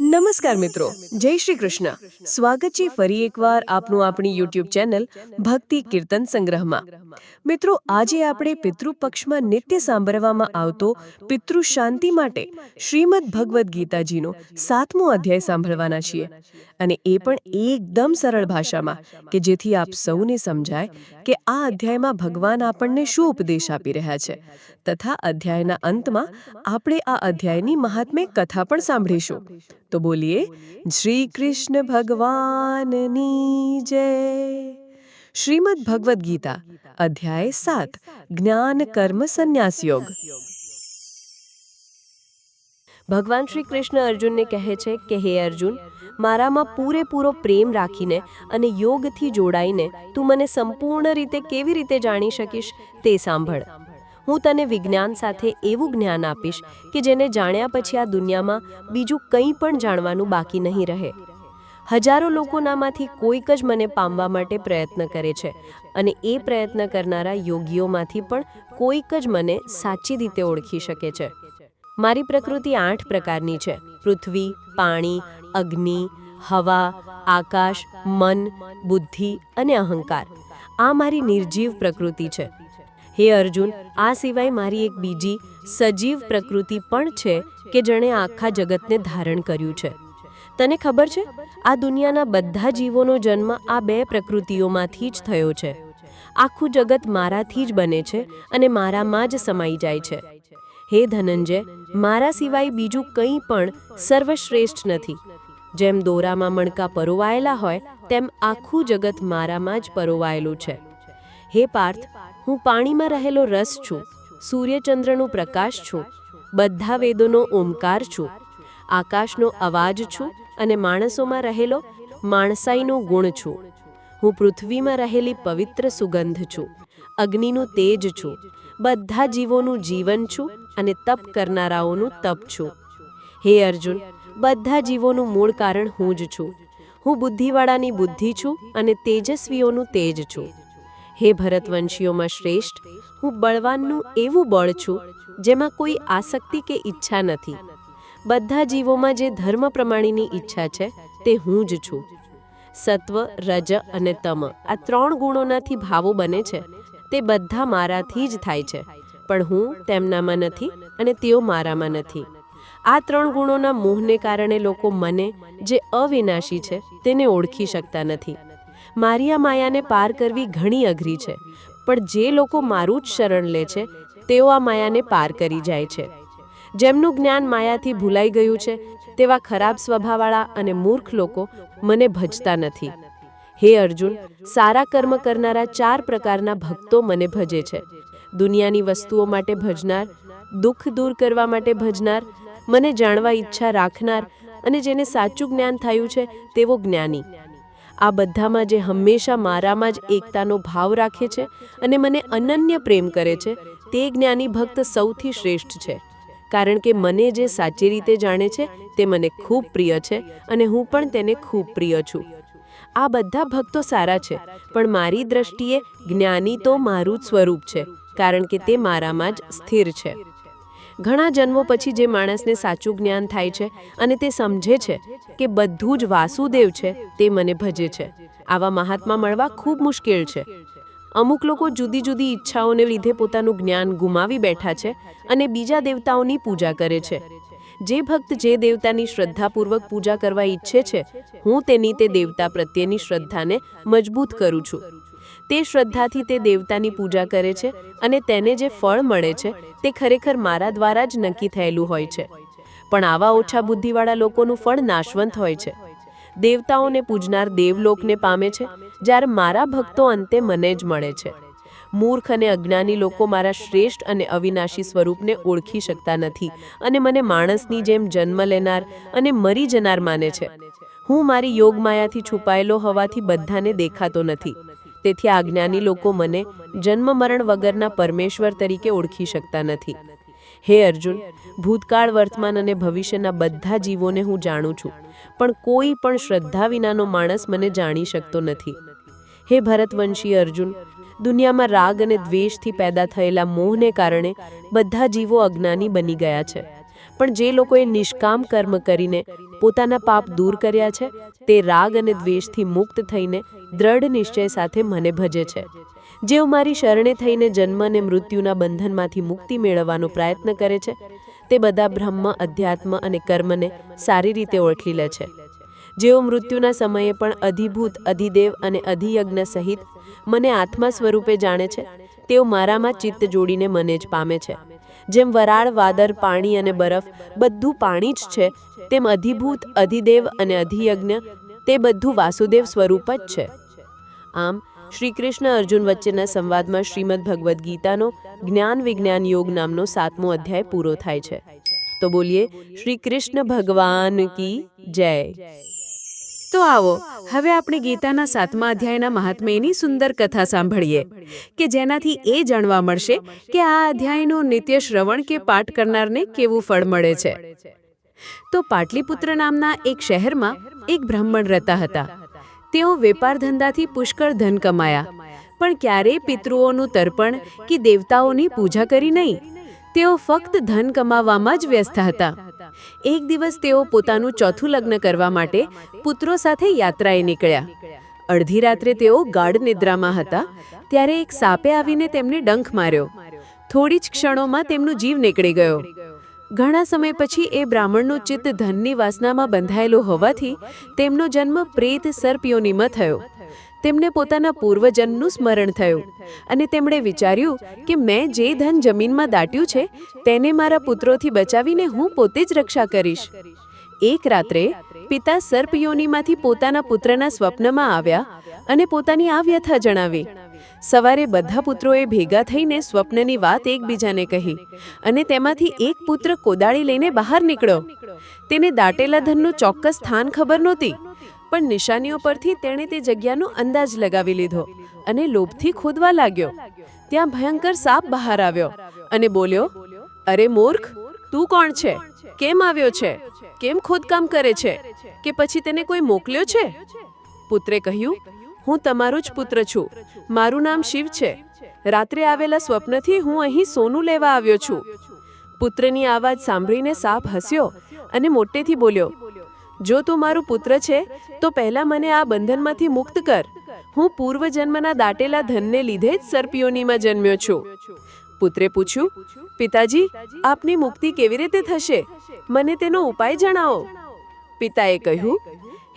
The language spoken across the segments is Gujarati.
નમસ્કાર મિત્રો, જય શ્રી કૃષ્ણ. સ્વાગત છે ફરી એકવાર આપનું આપણી યુટ્યુબ ચેનલ ભક્તિ કીર્તન સંગ્રહમાં. મિત્રો, આજે આપણે પિતૃપક્ષમાં નિત્ય સાંભળવામાં આવતો પિતૃ શાંતિ માટે શ્રીમદ ભગવદ્ ગીતાજીનો સાતમો અધ્યાય સાંભળવાના છીએ. અને એ પણ એકદમ સરળ ભાષામાં, કે જેથી આપ સૌને સમજાય કે આ અધ્યાયમાં ભગવાન આપણને શું ઉપદેશ આપી રહ્યા છે. તથા અધ્યાયના અંતમાં આપણે આ અધ્યાયની મહાત્મ્ય કથા પણ સાંભળીશું. તો બોલીએ શ્રી કૃષ્ણ ભગવાનની જય શ્રીમદ ભગવદ્ ગીતા અધ્યાય સાત જ્ઞાન કર્મ સંન્યાસ યોગ ભગવાન શ્રી કૃષ્ણ અર્જુનને કહે છે કે, હે અર્જુન, મારામાં પૂરેપૂરો પ્રેમ રાખીને અને યોગથી જોડાઈને તું મને સંપૂર્ણ રીતે કેવી રીતે જાણી શકીશ તે સાંભળ. હું તને વિજ્ઞાન સાથે એવું જ્ઞાન આપીશ કે જેને જાણ્યા પછી આ દુનિયામાં બીજું કંઈ પણ જાણવાનું બાકી નહીં રહે. હજારો લોકોનામાંથી કોઈક જ મને પામવા માટે પ્રયત્ન કરે છે અને એ પ્રયત્ન કરનારા યોગીઓમાંથી પણ કોઈક જ મને સાચી રીતે ઓળખી શકે છે. મારી પ્રકૃતિ આઠ પ્રકારની છે. પૃથ્વી, પાણી, અગ્નિ, હવા, આકાશ, મન, બુદ્ધિ અને અહંકાર. આ મારી નિર્જીવ પ્રકૃતિ છે. હે અર્જુન, આ સિવાય મારી એક બીજી સજીવ પ્રકૃતિ પણ છે કે જેણે આખા જગતને ધારણ કર્યું છે. તને ખબર છે? આ દુનિયાના બધા જીવોનો જન્મ આ બે પ્રકૃતિઓમાંથી જ થયો છે. આખું જગત મારાથી જ બને છે અને મારામાં જ સમાઈ જાય છે. હે ધનંજય, મારા સિવાય બીજું કંઈ પણ સર્વશ્રેષ્ઠ નથી. જેમ દોરામાં મણકા પરોવાયેલા હોય, તેમ આખું જગત મારામાં જ પરોવાયેલું છે. હે પાર્થ હું પાણીમાં રહેલો રસ છું, સૂર્યચંદ્રનો પ્રકાશ છું, બધા વેદોનો ઓમકાર છું, આકાશનો અવાજ છું અને માણસોમાં રહેલો માણસાઈનો ગુણ છું. હું પૃથ્વીમાં રહેલી પવિત્ર સુગંધ છું, અગ્નિનું તેજ છું, બધા જીવોનું જીવન છું અને તપ કરનારાઓનું તપ છું. હે અર્જુન, બધા જીવોનું મૂળ કારણ હું જ છું. હું બુદ્ધિવાળાની બુદ્ધિ છું અને તેજસ્વીઓનું તેજ છું. હે ભરતવંશીઓમાં શ્રેષ્ઠ, હું બળવાનનું એવું બળ છું, જેમાં કોઈ આસક્તિ કે ઈચ્છા નથી. બધા જીવોમાં જે ધર્મ પ્રમાણેની ઈચ્છા છે, તે હું જ છું. સત્વ, રજ અને તમ આ ત્રણ ગુણોનાથી ભાવો બને છે. તે બધા મારાથી જ થાય છે. પણ હું તેમનામાં નથી અને તેઓ મારામાં નથી. આ ત્રણ ગુણોના મોહને કારણે લોકો મને જે અવિનાશી છે, તેને ઓળખી શકતા નથી. મારી આ માયાને પાર કરવી ઘણી અઘરી છે, પણ જે લોકો મારું જ શરણ લે છે, તેઓ આ માયાને પાર કરી જાય છે. જેમનું જ્ઞાન માયાથી ભૂલાઈ ગયું છે, તેવા ખરાબ સ્વભાવવાળા અને મૂર્ખ લોકો મને ભજતા નથી. હે અર્જુન, સારા કર્મ કરનારા ચાર પ્રકારના ભક્તો મને ભજે છે. દુનિયાની વસ્તુઓ માટે ભજનાર, દુઃખ દૂર કરવા માટે ભજનાર, મને જાણવા ઈચ્છા રાખનાર અને જેને સાચું જ્ઞાન થયું છે તેવો જ્ઞાની. આ બધામાં જે હંમેશા મારામાં જ એકતાનો ભાવ રાખે છે અને મને અનન્ય પ્રેમ કરે છે, તે જ્ઞાની ભક્ત સૌથી શ્રેષ્ઠ છે. કારણ કે મને જે સાચી રીતે જાણે છે, તે મને ખૂબ પ્રિય છે અને હું પણ તેને ખૂબ પ્રિય છું. આ બધા ભક્તો સારા છે, પણ મારી દ્રષ્ટિએ જ્ઞાની તો મારું જ સ્વરૂપ છે, કારણ કે તે મારામાં જ સ્થિર છે. ઘણા જન્મો પછી જે માણસને સાચું જ્ઞાન થાય છે અને તે સમજે છે કે બધું જ વાસુદેવ છે, તે મને ભજે છે. આવા મહાત્મા મળવા ખૂબ મુશ્કેલ છે. અમુક લોકો જુદી જુદી ઈચ્છાઓને લીધે પોતાનું જ્ઞાન ગુમાવી બેઠા છે અને બીજા દેવતાઓની પૂજા કરે છે. જે ભક્ત જે દેવતાની શ્રદ્ધાપૂર્વક પૂજા કરવા ઈચ્છે છે, હું તેની તે દેવતા પ્રત્યેની શ્રદ્ધાને મજબૂત કરું છું. તે શ્રદ્ધાથી તે દેવતાની પૂજા કરે છે અને તેને જે ફળ મળે છે તે ખરેખર મારા દ્વારા જ નક્કી થયેલું હોય છે. પણ આવા ઓછા બુદ્ધિવાળા લોકોનું ફળ નાશવંત હોય છે. દેવતાઓને પૂજનાર દેવલોકને પામે છે, જ્યારે મારા ભક્તો અંતે મને જ મળે છે. મૂર્ખ અને અજ્ઞાની લોકો મારા શ્રેષ્ઠ અને અવિનાશી સ્વરૂપને ઓળખી શકતા નથી અને મને માણસની જેમ જન્મ લેનાર અને મરી જનાર માને છે. હું મારી યોગમાયાથી છુપાયેલો હોવાથી બધાને દેખાતો નથી. તેથી આ લોકો મને જન્મ મરણ વગરના પરમેશ્વર તરીકે ઓળખી શકતા નથી. હે અર્જુન, ભૂતકાળ, વર્તમાન અને ભવિષ્યના બધા જીવોને હું જાણું છું, પણ કોઈ પણ શ્રદ્ધા વિનાનો માણસ મને જાણી શકતો નથી. હે ભરતવંશી અર્જુન, દુનિયામાં રાગ અને દ્વેષથી પેદા થયેલા મોહને કારણે બધા જીવો અજ્ઞાની બની ગયા છે. પણ જે લોકોએ નિષ્કામ કર્મ કરીને પોતાના પાપ દૂર કર્યા છે તે રાગ અને દ્વેષથી મુક્ત થઈને દ્રઢ નિશ્ચય સાથે મને ભજે છે. જેઓ મારી શરણે થઈને જન્મ અને મૃત્યુના બંધનમાંથી મુક્તિ મેળવવાનો પ્રયત્ન કરે છે, તે બધા બ્રહ્મ, અધ્યાત્મ અને કર્મને સારી રીતે ઓળખી લે છે. જેઓ મૃત્યુના સમયે પણ અધિભૂત, અધિદેવ અને અધિયજ્ઞ સહિત મને આત્મા સ્વરૂપે જાણે છે, તેઓ મારામાં ચિત્ત જોડીને મને જ પામે છે. જેમ વરાળ વાદર પાણી અને બરફ બધું પાણી જ છે, તેમ અધિભૂત, અધિદેવ અને અધિયજ્ઞ તે બધું વાસુદેવ સ્વરૂપ જ છે. આમ શ્રી કૃષ્ણ અર્જુન વચ્ચેના સંવાદમાં શ્રીમદ ભગવદ્ ગીતાનો જ્ઞાન વિજ્ઞાન યોગ નામનો સાતમો અધ્યાય પૂરો થાય છે. તો બોલીએ શ્રી કૃષ્ણ ભગવાન કી જય. તો આવો, હવે આપણે ગીતાના સાતમા અધ્યાયના મહાત્મ્યની સુંદર કથા સાંભળીએ, કે જેનાથી એ જાણવા મળશે કે આ અધ્યાયનું નિત્ય શ્રવણ કે પાઠ કરનારને કેવું ફળ મળે છે. તો પાટલીપુત્ર નામના એક શહેરમાં એક બ્રાહ્મણ રહેતા હતા. તેઓ વેપાર ધંધાથી પુષ્કળ ધન કમાયા, પણ ક્યારેય પિતૃઓનું તર્પણ કે દેવતાઓની પૂજા કરી નહીં. તેઓ ફક્ત ધન કમાવામાં જ વ્યસ્ત હતા. એક દિવસ તેઓ પોતાનું ચોથું લગ્ન કરવા માટે પુત્રો સાથે યાત્રાએ નીકળ્યા. અડધી રાત્રે તેઓ ગાઢ નિદ્રામાં હતા, ત્યારે એક સાપે આવીને તેમને ડંખ માર્યો. થોડી જ ક્ષણોમાં તેમનું જીવ નીકળી ગયો. ઘણા સમય પછી એ બ્રાહ્મણનું ચિત્ત ધનની વાસનામાં બંધાયેલું હોવાથી તેમનો જન્મ પ્રેત સર્પિયોનીમાં થયો. તેમને પોતાના પૂર્વજન્મનું સ્મરણ થયું. અને તેમણે વિચાર્યું કે મેં જે ધન જમીનમાં દાટ્યું છે, તેને મારા પુત્રોથી બચાવીને હું પોતે જ રક્ષા કરીશ. એક રાત્રે, પિતા સર્પયોનીમાંથી પોતાના પુત્રના સ્વપ્નમાં આવ્યા અને પોતાની આ વ્યથા જણાવી. સવારે બધા પુત્રોએ ભેગા થઈને સ્વપ્નની વાત એકબીજાને કહી અને તેમાંથી એક પુત્ર કોદાળી લઈને બહાર નીકળ્યો. તેને દાટેલા ધનનું ચોક્કસ સ્થાન ખબર નહોતી. પણ નિશાનીઓ પરથી તેણે તે જગ્યાનો અંદાજ લગાવી લીધો અને લોભથી ખોદવા લાગ્યો. ત્યાં ભયંકર સાપ બહાર આવ્યો અને બોલ્યો, અરે મૂર્ખ, તું કોણ છે? કેમ આવ્યો છે? કેમ ખોદકામ કરે છે? કે પછી તેને કોઈ મોકલ્યો છે? પુત્રે કહ્યું, હું તમારો જ પુત્ર છું. મારું નામ શિવ છે. રાત્રે આવેલા સ્વપ્નથી હું અહીં સોનું લેવા આવ્યો છું. પુત્રની આવાજ સાંભળીને સાપ હસ્યો અને મોટેથી બોલ્યો જો તું મારું પુત્ર છે, તો પહેલા મને આ બંધનમાંથી મુક્ત કર. હું પૂર્વજન્મના દાટેલા ધનને લીધે જ સર્પિયોનીમાં જન્મ્યો છું. પુત્રે પૂછ્યું, પિતાજી, આપની મુક્તિ કેવી રીતે થશે? મને તેનો ઉપાય જણાવો. પિતાએ કહ્યું,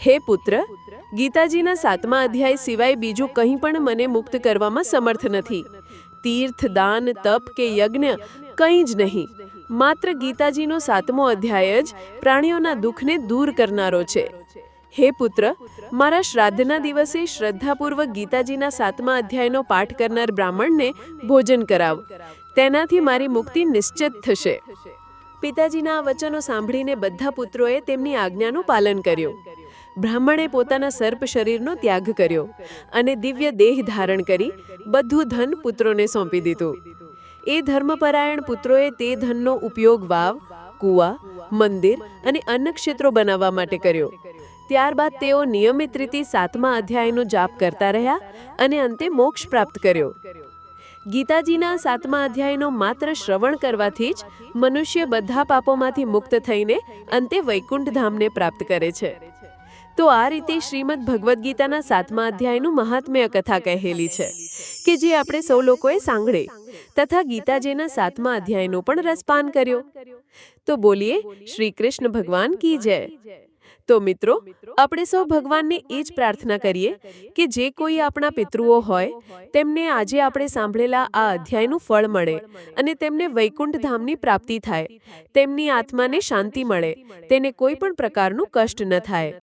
હે પુત્ર, ગીતાજીના સાતમા અધ્યાય સિવાય બીજું કંઈ પણ મને મુક્ત કરવામાં સમર્થ નથી. તીર્થ દાન તપ કે યજ્ઞ કંઈ જ નહીં. માત્ર ગીતાજીનો સાતમો અધ્યાય જ પ્રાણીઓના દુઃખને દૂર કરનારો છે. હે પુત્ર, મારા શ્રાદ્ધના દિવસે શ્રદ્ધાપૂર્વક ગીતાજીના સાતમા અધ્યાયનો પાઠ કરનાર બ્રાહ્મણને ભોજન કરાવ. તેનાથી મારી મુક્તિ નિશ્ચિત થશે. પિતાજીના આ વચનો સાંભળીને બધા પુત્રોએ તેમની આજ્ઞાનું પાલન કર્યું. બ્રાહ્મણે પોતાના સર્પ શરીરનો ત્યાગ કર્યો અને દિવ્ય દેહ ધારણ કરી બધું ધન પુત્રોને સોંપી દીધું. એ ધર્મપરાયણ પુત્રોએ તે ધનનો ઉપયોગ વાવ, કુવા, મંદિર અને અન્ન ક્ષેત્રો બનાવવા માટે કર્યો. ત્યારબાદ તેઓ નિયમિત રીતે સાતમા અધ્યાયનો જાપ કરતા રહ્યા અને અંતે મોક્ષ પ્રાપ્ત કર્યો. ગીતાજીના સાતમા અધ્યાયનો માત્ર શ્રવણ કરવાથી જ મનુષ્ય બધા પાપોમાંથી મુક્ત થઈને અંતે વૈકુંઠ ધામને પ્રાપ્ત કરે છે. તો આ રીતે શ્રીમદ ભગવદ્ ગીતાના સાતમા અધ્યાયનું મહાત્મ્ય કથા કહેલી છે, કે જે આપણે સૌ લોકોએ સાંભળે, તથા ગીતાજીના સાતમા અધ્યાયનો પણ રસપાન કર્યો. તો બોલીએ શ્રી કૃષ્ણ ભગવાન કી જય. તો મિત્રો, આપણે સૌ ભગવાનને એ જ પ્રાર્થના કરીએ કે જે કોઈ આપણા પિતૃઓ હોય, તેમને આજે આપણે સાંભળેલા આ અધ્યાયનું ફળ મળે અને તેમને વૈકુંઠ ધામની પ્રાપ્તિ થાય. તેમની આત્માને શાંતિ મળે, તેને કોઈ પણ પ્રકારનું કષ્ટ ન થાય.